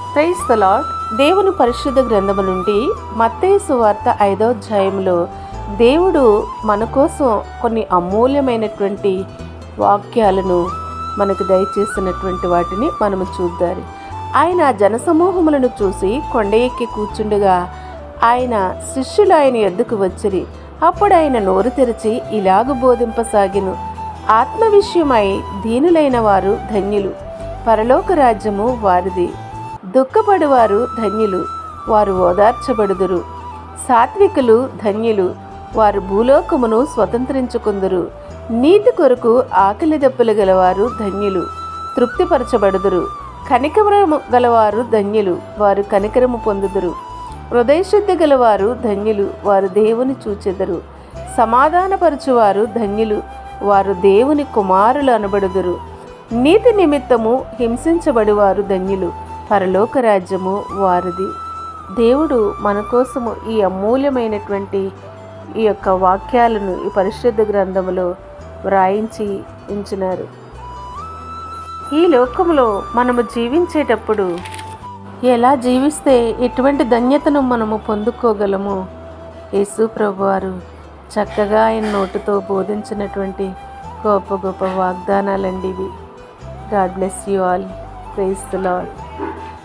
Praise the lord. దేవుని పరిశుద్ధ గ్రంథము నుండి మత్తేసు వార్త ఐదో అధ్యాయంలో దేవుడు మన కోసం కొన్ని అమూల్యమైనటువంటి వాక్యాలను మనకు దయచేసినటువంటి వాటిని మనము చూద్దాం. ఆయన జనసమూహములను చూసి కొండ ఎక్కి కూర్చుండగా ఆయన శిష్యులు ఆయన ఎద్దుకు వచ్చిరి. అప్పుడు ఆయన నోరు తెరిచి ఇలాగు బోధింపసాగిను. ఆత్మ విషయమై దీనులైన వారు ధన్యులు. పరలోక రాజ్యము వారిది. దుఃఖపడువారు ధన్యులు వారు ఓదార్చబడుదురు. సాత్వికులు ధన్యులు వారు భూలోకమును స్వతంత్రించుకుందురు. నీతి కొరకు ఆకలి దెబ్బలు గలవారు ధన్యులు తృప్తిపరచబడుదురు. కనికరము గలవారు ధన్యులు వారు కనికరము పొందుదురు. హృదయశుద్ధి గలవారు ధన్యులు వారు దేవుని చూచెదరు. సమాధానపరచువారు ధన్యులు వారు దేవుని కుమారులు అనబడుదురు. నీతి నిమిత్తము హింసించబడివారు ధన్యులు. పరలోక రాజ్యము వారిది. దేవుడు మన కోసము ఈ అమూల్యమైనటువంటి ఈ యొక్క వాక్యాలను ఈ పరిశుద్ధ గ్రంథములో వ్రాయించి ఉంచినారు. ఈ లోకంలో మనము జీవించేటప్పుడు ఎలా జీవిస్తే ఎటువంటి ధన్యతను మనము పొందుకోగలము? యేసు ప్రభువారు చక్కగా ఆయన నోటుతో బోధించినటువంటి గొప్ప గొప్ప వాగ్దానాలండి ఇవి. God bless you all. Praise the Lord Thank you.